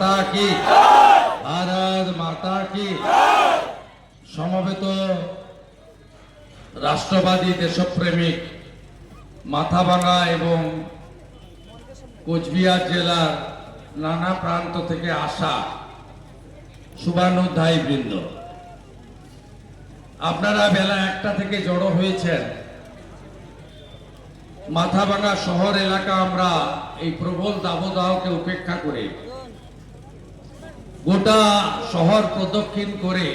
মাতা কি? ভারত মাতা কি? সমবেত রাষ্ট্রবাদী দেশপ্রেমিক মাথাভাঙা এবং কোচবিহার জেলার নানা প্রান্ত থেকে আসা শুভানুধ্যায়ী বৃন্দ। আপনারা বেলা একটা থেকে জড়ো হয়েছেন। মাথাভাঙা শহর এলাকা আমরা এই প্রবল দাবদাহকে উপেক্ষা করে গোটা শহর প্রদক্ষিণ করে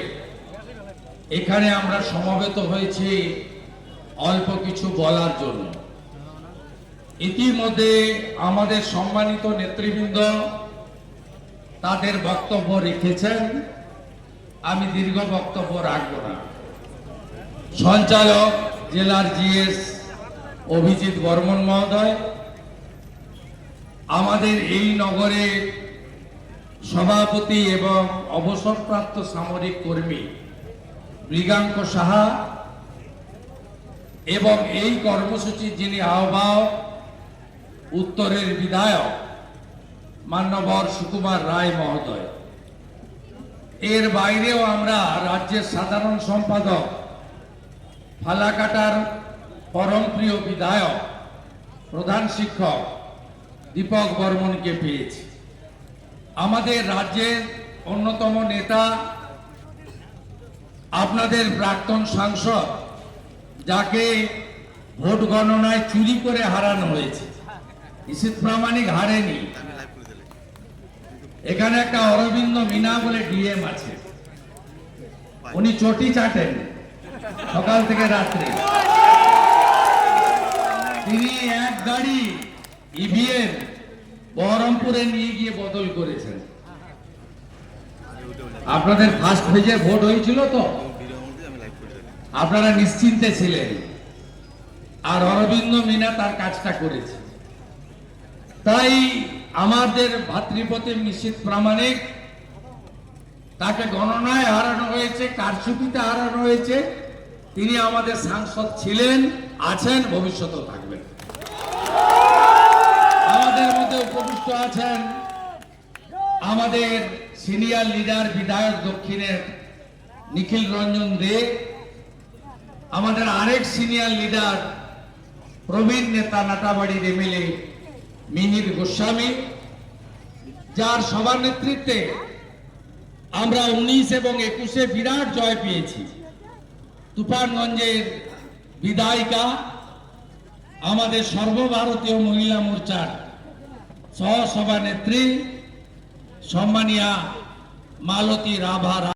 এখানে আমরা সমবেত হয়েছি অল্প কিছু বলার জন্য। ইতিমধ্যে আমাদের সম্মানিত নেতৃবৃন্দ তাদের বক্তব্য রেখেছেন। আমি দীর্ঘ বক্তব্য রাখব না। সঞ্চালক জেলার জিএস অভিজিৎ বর্মন মহোদয়, আমাদের এই নগরে সভাপতি এবং অবসরপ্রাপ্ত সামরিক কর্মী মৃগাঙ্ক সাহা এবং এই কর্মসূচি যিনি আহ্বায়ক, উত্তরের বিধায়ক মান্যবর সুকুমার রায় মহোদয়। এর বাইরেও আমরা রাজ্যের সাধারণ সম্পাদক, ফালাকাটার পরমপ্রিয় বিধায়ক, প্রধান শিক্ষক দীপক বর্মনকে পেয়েছি। আমাদের রাজ্যের অন্যতম নেতা, আপনাদের প্রাক্তন সাংসদ, যাকে ভোট গণনায় চুরি করে হারানো হয়েছে। প্রামাণিক হারেনি। এখানে একটা অরবিন্দ মিনা বলে ডিএম আছে। উনি চটি চাটেন সকাল থেকে রাত্রে। তিনি এক গাড়ি ইভিএম বহরমপুরে নিয়ে গিয়ে বদল করেছেন। আপনাদের ফার্স্ট ফেজে ভোট হয়েছিল তো? আপনারা নিশ্চিন্তে ছিলেন। আর অরবিন্দ মিনা তার কাজটা করেছে। তাই আমাদের ভাতৃপ্রতিম নিশ্চিত প্রামাণিক, তাকে গণনায় হারানো হয়েছে, কারচুপিতে হারানো হয়েছে। তিনি আমাদের সাংসদ ছিলেন, আছেন, ভবিষ্যতেও থাকবেন। আমাদের উপবিষ্ট আছেন আমাদের সিনিয়র লিডার, বিধায়ক দক্ষিণের নিখিল রঞ্জন দে, আমাদের আরেক সিনিয়র লিডার প্রবীণ নেতা নাটাবাড়ির এমএলএ মিহির গোস্বামী, যার সবার নেতৃত্বে আমরা উনিশ এবং একুশে বিরাট জয় পেয়েছি। তুফানগঞ্জের বিধায়িকা, আমাদের সর্বভারতীয় মহিলা মোর্চার সহসভানেত্রী সম্মানিয়া মালতী রাভা